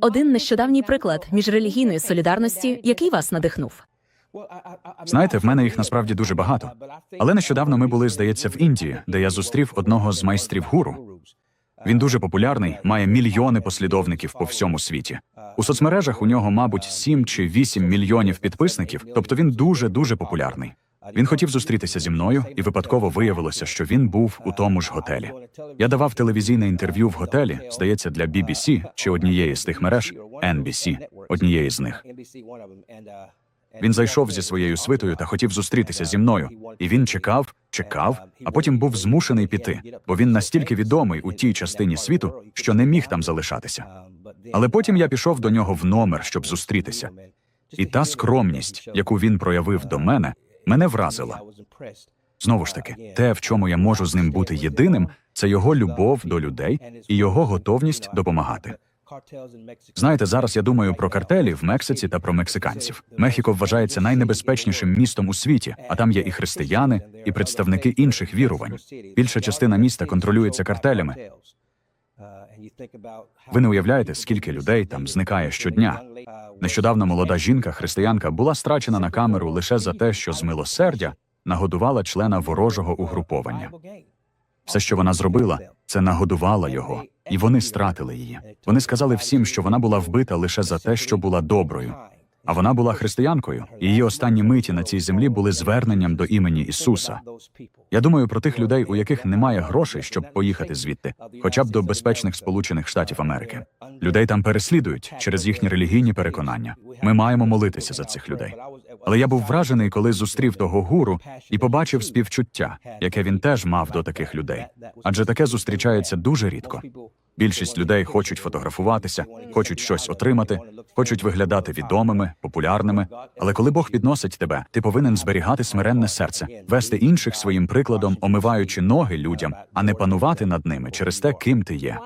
Один нещодавній приклад міжрелігійної солідарності, який вас надихнув. Знаєте, в мене їх насправді дуже багато. Але нещодавно ми були, здається, в Індії, де я зустрів одного з майстрів гуру. Він дуже популярний, має мільйони послідовників по всьому світі. У соцмережах у нього, мабуть, 7 чи 8 мільйонів підписників, тобто він дуже дуже популярний. Він хотів зустрітися зі мною, і випадково виявилося, що він був у тому ж готелі. Я давав телевізійне інтерв'ю в готелі, здається, для BBC чи однієї з тих мереж NBC, однієї з них. Він зайшов зі своєю свитою та хотів зустрітися зі мною. І він чекав, чекав, а потім був змушений піти, бо він настільки відомий у тій частині світу, що не міг там залишатися. Але потім я пішов до нього в номер, щоб зустрітися. І та скромність, яку він проявив до мене, мене вразила. Знову ж таки, те, в чому я можу з ним бути єдиним, це його любов до людей і його готовність допомагати. Знаєте, зараз я думаю про картелі в Мексиці та про мексиканців. Мехіко вважається найнебезпечнішим містом у світі, а там є і християни, і представники інших вірувань. Більша частина міста контролюється картелями. Ви не уявляєте, скільки людей там зникає щодня. Нещодавно молода жінка, християнка, була страчена на камеру лише за те, що з милосердя нагодувала члена ворожого угруповання. Все, що вона зробила, це нагодувала його, і вони стратили її. Вони сказали всім, що вона була вбита лише за те, що була доброю. А вона була християнкою, і її останні миті на цій землі були зверненням до імені Ісуса. Я думаю про тих людей, у яких немає грошей, щоб поїхати звідти, хоча б до безпечних Сполучених Штатів Америки. Людей там переслідують через їхні релігійні переконання. Ми маємо молитися за цих людей. Але я був вражений, коли зустрів того гуру і побачив співчуття, яке він теж мав до таких людей. Адже таке зустрічається дуже рідко. Більшість людей хочуть фотографуватися, хочуть щось отримати, хочуть виглядати відомими, популярними. Але коли Бог підносить тебе, ти повинен зберігати смиренне серце, вести інших своїм прикладом, омиваючи ноги людям, а не панувати над ними через те, ким ти є.